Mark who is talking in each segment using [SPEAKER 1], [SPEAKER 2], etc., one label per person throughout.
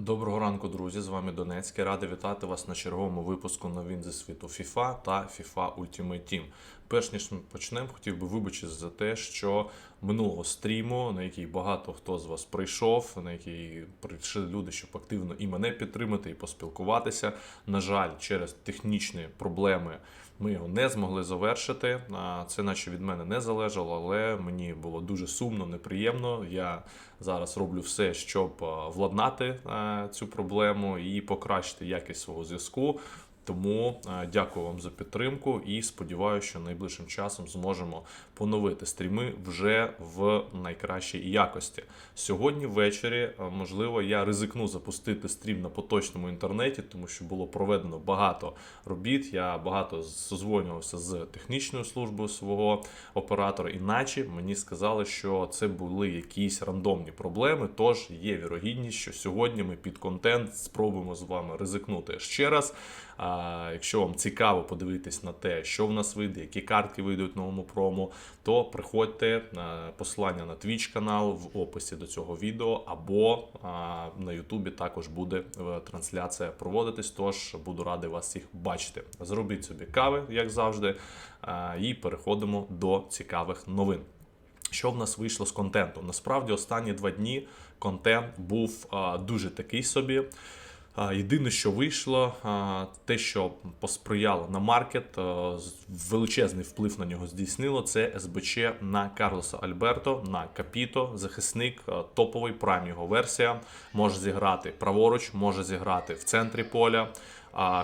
[SPEAKER 1] Доброго ранку, друзі! З вами Донецький. Радий вітати вас на черговому випуску новин зі світу FIFA та FIFA Ultimate Team. Перш ніж ми почнемо, хотів би вибачитися за те, що минулого стріму, на який багато хто з вас прийшов, на який прийшли люди, щоб активно і мене підтримати, і поспілкуватися. На жаль, через технічні проблеми ми його не змогли завершити. Це наче від мене не залежало, але мені було дуже сумно, неприємно. Я зараз роблю все, щоб владнати цю проблему і покращити якість свого зв'язку. Тому е, дякую вам за підтримку і сподіваюся, що найближчим часом зможемо поновити стріми вже в найкращій якості. Сьогодні ввечері, е, можливо, я ризикну запустити стрім на поточному інтернеті, тому що було проведено багато робіт. Я багато созвонювався з технічною службою свого оператора, іначе мені сказали, що це були якісь рандомні проблеми. Тож є вірогідність, що сьогодні ми під контент спробуємо з вами ризикнути ще раз. Якщо вам цікаво подивитись на те, що в нас вийде, які картки вийдуть новому промо, то приходьте на посилання на Twitch канал в описі до цього відео, або на Ютубі також буде е, трансляція проводитись. Тож буду радий вас всіх бачити. Зробіть собі кави, як завжди, і переходимо до цікавих новин. Що в нас вийшло з контенту? Насправді, останні два дні контент був дуже такий собі. Єдине, що вийшло, те, що посприяло на маркет, величезний вплив на нього здійснило, це СБЧ на Карлоса Альберто, на Капіто, захисник, топовий прайм його версія. Може зіграти праворуч, може зіграти в центрі поля.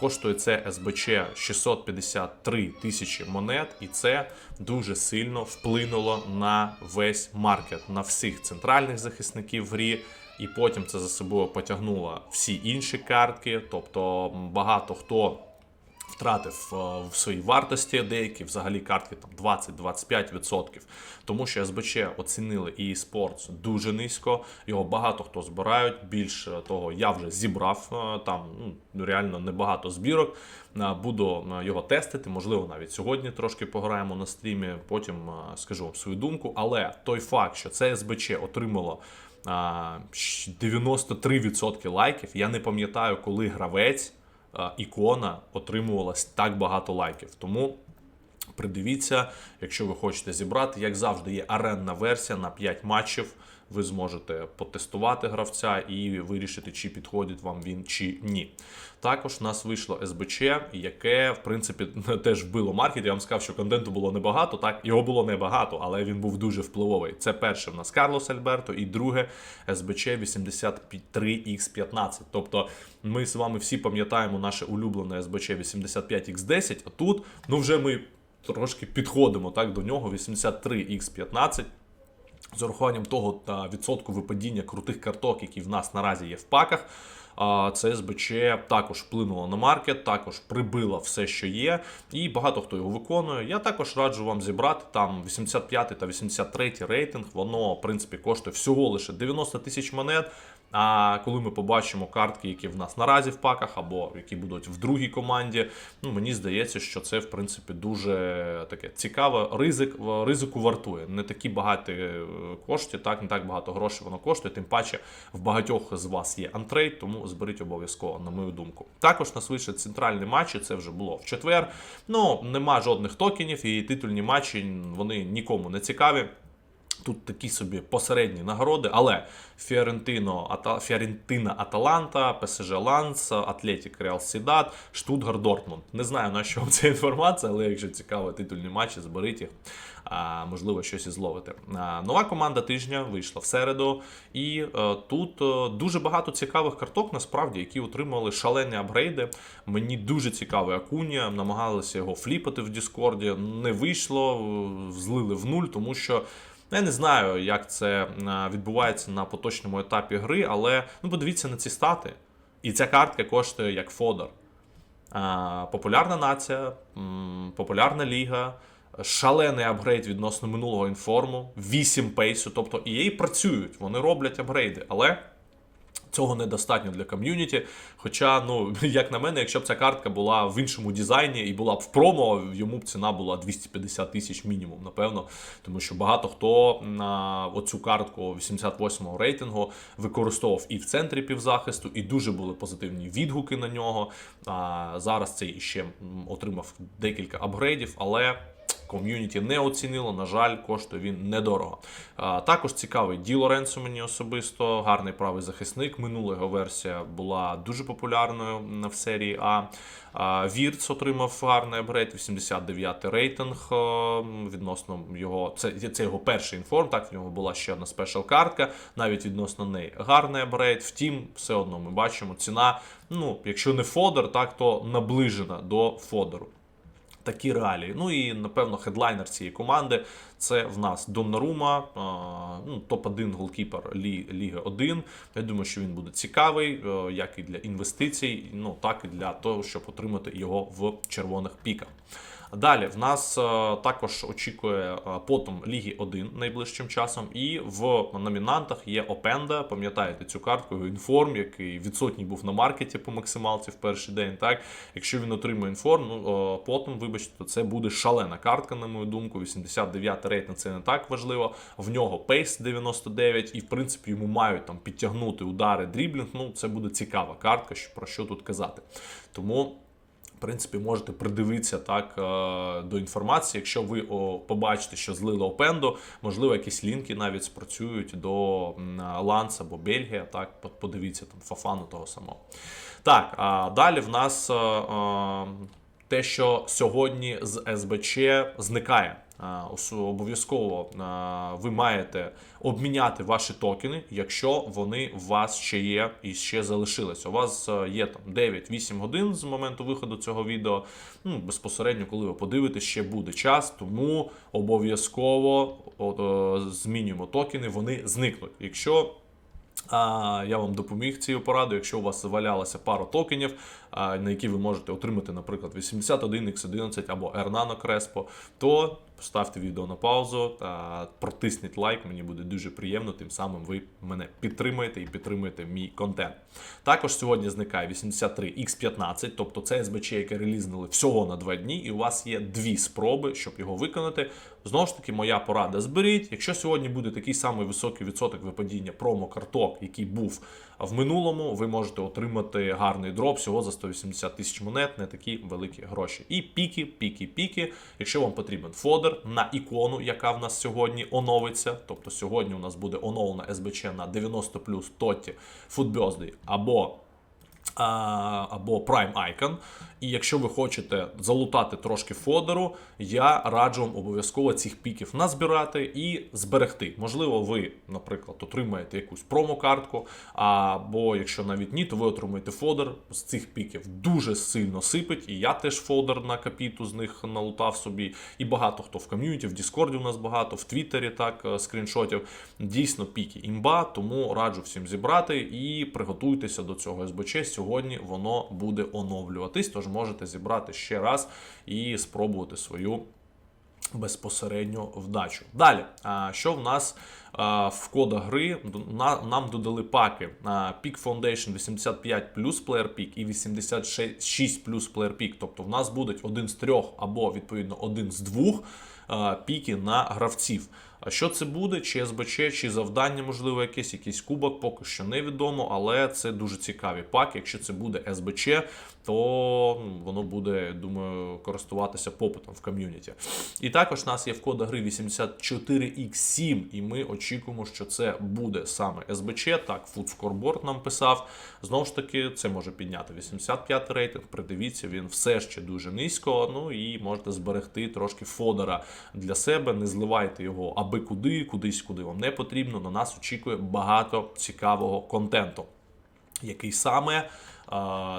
[SPEAKER 1] Коштує це СБЧ 653 тисячі монет, і це дуже сильно вплинуло на весь маркет, на всіх центральних захисників в грі. І потім це за собою потягнуло всі інші картки. Тобто багато хто втратив е, в своїй вартості деякі взагалі картки там 20-25%. Тому що СБЧ оцінили і Sports дуже низько. Його багато хто збирають. Більше того, я вже зібрав е, там ну, реально небагато збірок. Е, Буду його тестити. Можливо, навіть сьогодні трошки пограємо на стрімі. Потім скажу вам свою думку. Але той факт, що це СБЧ отримало. А, щ- 93% лайків. Я не пам'ятаю, коли гравець ікона отримувала так багато лайків. Тому придивіться, якщо ви хочете зібрати, як завжди, є аренна версія на 5 матчів. Ви зможете потестувати гравця і вирішити, чи підходить вам він чи ні. Також у нас вийшло СБЧ, яке в принципі теж вбило маркет. Я вам сказав, що контенту було небагато. Так, його було небагато, але він був дуже впливовий. Це перше в нас Карлос Альберто, і друге СБЧ 83X15. Тобто ми з вами всі пам'ятаємо наше улюблене СБЧ 85X10, а тут ну вже ми трошки підходимо так до нього 83X15. З урахуванням того та відсотку випадіння крутих карток, які в нас наразі є в паках, це СБЧ також вплинуло на маркет, також прибило все, що є, і багато хто його виконує. Я також раджу вам зібрати там 85 та 83 рейтинг. Воно, в принципі, коштує всього лише 90 тисяч монет. А коли ми побачимо картки, які в нас наразі в паках, або які будуть в другій команді, ну мені здається, що це в принципі дуже таке цікаве. Ризик ризику вартує. Не такі багаті е, кошти, так не так багато грошей воно коштує. Тим паче в багатьох з вас є антрейд, тому зберіть обов'язково, на мою думку. Також нас вийшли центральні матчі. Це вже було в четвер. Ну нема жодних токенів, і титульні матчі вони нікому не цікаві. Тут такі собі посередні нагороди, але Фіорентино, Фіорентина Аталанта, ПСЖ Ланс, Атлетік Реал Сідат, Штутгар Дортмунд. Не знаю на що вам ця інформація, але якщо цікаво титульні матчі, зберіть їх. А, можливо, щось і зловите. А, нова команда тижня вийшла в середу, і е, тут е, дуже багато цікавих карток, насправді, які отримали шалені апгрейди. Мені дуже цікавий Акунія, намагалися його фліпати в Діскорді. Не вийшло, злили в нуль, тому що. Я не знаю, як це е, відбувається на поточному етапі гри, але ну подивіться на ці стати. І ця картка коштує як фодор. Популярна нація, популярна ліга, шалений апгрейд відносно минулого інформу, 8 пейсу. Тобто EA працюють, вони роблять апгрейди, але Цього недостатньо для ком'юніті. Хоча, ну, як на мене, якщо б ця картка була в іншому дизайні і була б в промо, йому б ціна була 250 тисяч мінімум, напевно. Тому що багато хто на оцю картку 88-го рейтингу використовував і в центрі півзахисту, і дуже були позитивні відгуки на нього. А зараз цей ще отримав декілька апгрейдів, але. Ком'юніті не оцінило, на жаль, коштує він недорого. Також цікавий Ді Лоренцо мені особисто, гарний правий захисник. Минула його версія була дуже популярною в серії А. Вірц отримав гарний апгрейд, 89 рейтинг відносно його. Це, це його перший інформ. Так, в нього була ще одна спешл картка, навіть відносно неї гарний апгрейд. Втім, все одно ми бачимо ціна. Ну, якщо не фодер, так то наближена до фодеру такі реалії. Ну і напевно хедлайнер цієї команди це в нас Доннарума, ну, топ-1 голкіпер Лі, Ліги 1. Я думаю, що він буде цікавий, е, як і для інвестицій, ну так і для того, щоб отримати його в червоних піках. Далі в нас е, також очікує е, потом Ліги 1 найближчим часом, і в номінантах є Опенда. Пам'ятаєте цю картку, його інформ, який відсотній був на маркеті по максималці в перший день. Так, якщо він отримує інформ, ну потім, вибачте, то це буде шалена картка, на мою думку. 89 рейтинг це не так важливо. В нього пейс 99, і в принципі йому мають там підтягнути удари, дріблінг. Ну це буде цікава картка, про що тут казати. Тому. В принципі, можете придивитися так е, до інформації. Якщо ви побачите, що злили Опенду, можливо, якісь лінки навіть спрацюють до Ланс або Бельгія. Так, подивіться там Фафану того самого. Так, а далі в нас е, е, те, що сьогодні з СБЧ зникає. Обов'язково ви маєте обміняти ваші токени, якщо вони у вас ще є і ще залишилися. У вас е, є там 9-8 годин з моменту виходу цього відео. Ну, безпосередньо, коли ви подивитесь, ще буде час, тому обов'язково змінюємо токени, вони зникнуть. Якщо а, я вам допоміг цією порадою. Якщо у вас завалялася пара токенів, на які ви можете отримати, наприклад, 81 x 11 або Hernano Crespo, то поставте відео на паузу протисніть лайк. Мені буде дуже приємно. Тим самим ви мене підтримуєте і підтримуєте мій контент. Також сьогодні зникає 83 x 15 тобто це СБЧ, яке релізнули всього на два дні, і у вас є дві спроби, щоб його виконати. Знову ж таки, моя порада зберіть. Якщо сьогодні буде такий самий високий відсоток випадіння промо-карток, який був в минулому, ви можете отримати гарний дроп всього за 180 тисяч монет, не такі великі гроші. І піки, піки, піки. Якщо вам потрібен фодер на ікону, яка в нас сьогодні оновиться, тобто сьогодні у нас буде оновлена СБЧ на 90 плюс Тоті, Футбьозди або або Prime Icon. І якщо ви хочете залутати трошки фодеру, я раджу вам обов'язково цих піків назбирати і зберегти. Можливо, ви, наприклад, отримаєте якусь промокартку, або якщо навіть ні, то ви отримаєте фодер з цих піків. Дуже сильно сипить. І я теж фодер на капіту з них налутав собі. І багато хто в ком'юніті, в Діскорді у нас багато, в Твіттері так е, скріншотів. Дійсно піки імба, тому раджу всім зібрати і приготуйтеся до цього СБЧ. Сьогодні воно буде оновлюватись, тож можете зібрати ще раз і спробувати свою безпосередньо вдачу. Далі, що в нас в кодах гри? Нам додали паки Peak Foundation 85 плюс Player Peak і 86 плюс Player Peak. Тобто в нас будуть один з трьох або відповідно один з двох піки на гравців. А що це буде? Чи СБЧ, чи завдання, можливо, якесь, якийсь кубок, поки що невідомо, але це дуже цікаві паки. Якщо це буде СБЧ, то ну, воно буде, думаю, користуватися попитом в ком'юніті. І також у нас є в кода гри 84X7, і ми очікуємо, що це буде саме СБЧ. Так, Food Scoreboard нам писав. Знову ж таки, це може підняти 85 рейтинг. Придивіться, він все ще дуже низько. Ну і можете зберегти трошки фодера для себе. Не зливайте його аби куди, кудись, куди вам не потрібно. На нас очікує багато цікавого контенту який саме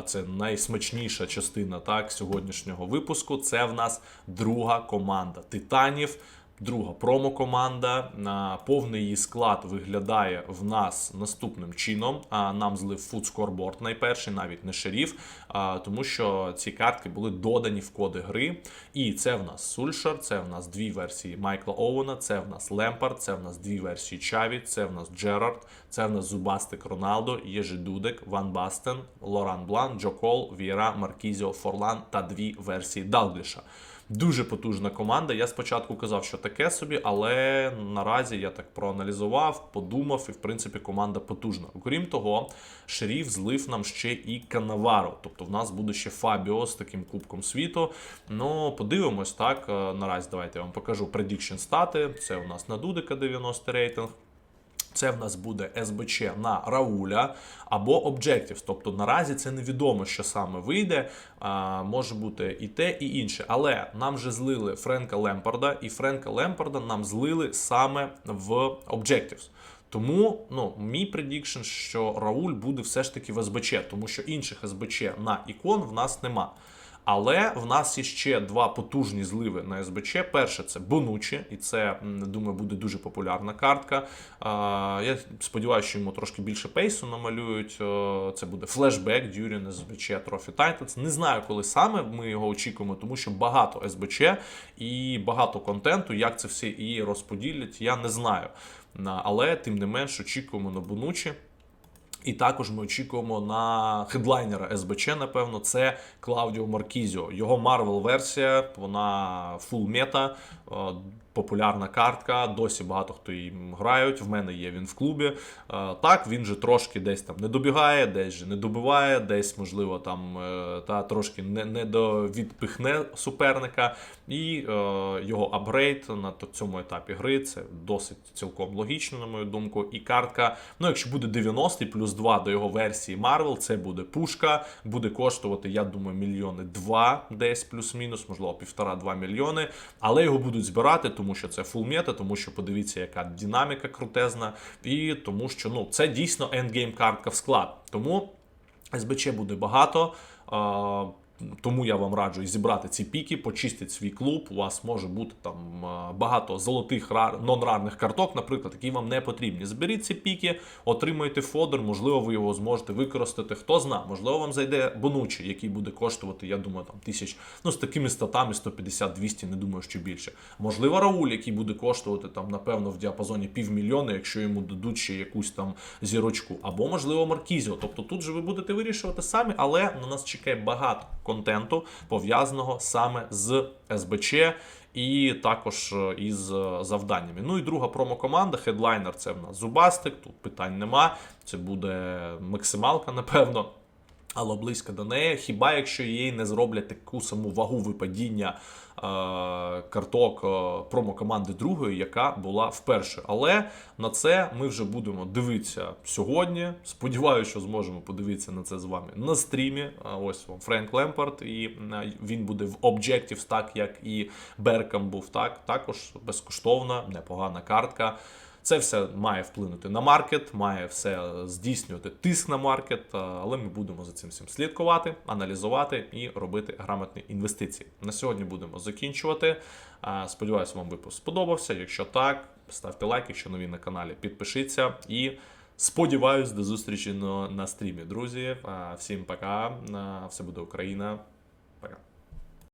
[SPEAKER 1] це найсмачніша частина так, сьогоднішнього випуску. Це в нас друга команда титанів. Друга промо-команда. А, Повний її склад виглядає в нас наступним чином. А, Нам злив Food Scoreboard найперший, навіть не шеріф, тому що ці картки були додані в коди гри. І це в нас Сульшер, це в нас дві версії Майкла Оуена, це в нас Лемпард, це в нас дві версії Чаві, це в нас Джерард, це в нас Зубастик Роналдо, Єжи Дудек, Ван Бастен, Лоран Блан, Джо Кол, Віра, Маркізіо, Форлан та дві версії Далгліша. Дуже потужна команда. Я спочатку казав, що таке собі, але наразі я так проаналізував, подумав, і в принципі команда потужна. Окрім того, шеріф злив нам ще і Канаваро. Тобто в нас буде ще Фабіо з таким кубком світу. Ну, подивимось так. е, Наразі давайте я вам покажу prediction стати. Це у нас на Дудика 90 рейтинг. Це в нас буде СБЧ на Рауля або Objectives. Тобто наразі це невідомо, що саме вийде. А, може бути і те, і інше. Але нам же злили Френка Лемпарда, і Френка Лемпарда нам злили саме в Objectives. Тому ну, мій предікшн, що Рауль буде все ж таки в СБЧ, тому що інших СБЧ на ікон в нас нема. Але в нас є ще два потужні зливи на СБЧ. Перше це Бонучі, і це, думаю, буде дуже популярна картка. Я сподіваюся, що йому трошки більше пейсу намалюють. Це буде флешбек During СБЧ Trophy Titles. Не знаю, коли саме ми його очікуємо, тому що багато СБЧ і багато контенту. Як це все і розподілять, я не знаю. Але тим не менш очікуємо на Бонучі. І також ми очікуємо на хедлайнера СБЧ, напевно, це Клаудіо Маркізіо. Його Марвел версія, вона фул мета, е, популярна картка. Досі багато хто їм грають. В мене є він в клубі. Е, Так, він же трошки десь там не добігає, десь же не добиває, десь, можливо, там е, та трошки не, не відпихне суперника. І е, його апгрейд на цьому етапі гри це досить цілком логічно, на мою думку. І картка, ну якщо буде 90 плюс 2 до його версії Marvel, це буде пушка, буде коштувати, я думаю, мільйони два десь плюс-мінус, можливо, півтора-два мільйони. Але його будуть збирати, тому що це фул мета, тому що подивіться, яка динаміка крутезна, і тому що ну це дійсно ендгейм картка в склад. Тому СБЧ буде багато. Тому я вам раджу і зібрати ці піки, почистити свій клуб. У вас може бути там багато золотих рар, нон-рарних карток, наприклад, які вам не потрібні. Зберіть ці піки, отримайте фодер, можливо, ви його зможете використати. Хто зна, можливо, вам зайде бонучі, який буде коштувати, я думаю, там тисяч. Ну з такими статами 150-200, не думаю, що більше. Можливо, Рауль, який буде коштувати там, напевно, в діапазоні півмільйона, якщо йому дадуть ще якусь там зірочку, або можливо Маркізіо. Тобто тут же ви будете вирішувати самі, але на нас чекає багато контенту пов'язаного саме з СБЧ. І також е, із е, завданнями. Ну і друга промокоманда, хедлайнер це в нас Зубастик, тут питань нема. Це буде максималка, напевно. Але близько до неї, хіба якщо їй не зроблять таку саму вагу випадіння карток е, промокоманди другої, яка була вперше. Але на це ми вже будемо дивитися сьогодні. Сподіваюся, що зможемо подивитися на це з вами на стрімі. Ось вам Френк Лемпард, і е, він буде в Objectives, так як і Беркам був. Так також безкоштовна, непогана картка. Це все має вплинути на маркет, має все здійснювати тиск на маркет, але ми будемо за цим всім слідкувати, аналізувати і робити грамотні інвестиції. На сьогодні будемо закінчувати. Сподіваюся, вам випуск сподобався. Якщо так, ставте лайк, якщо нові на каналі, підпишіться і. Сподіваюсь, до зустрічі на, стрімі, друзі. Всім пока. Все буде Україна.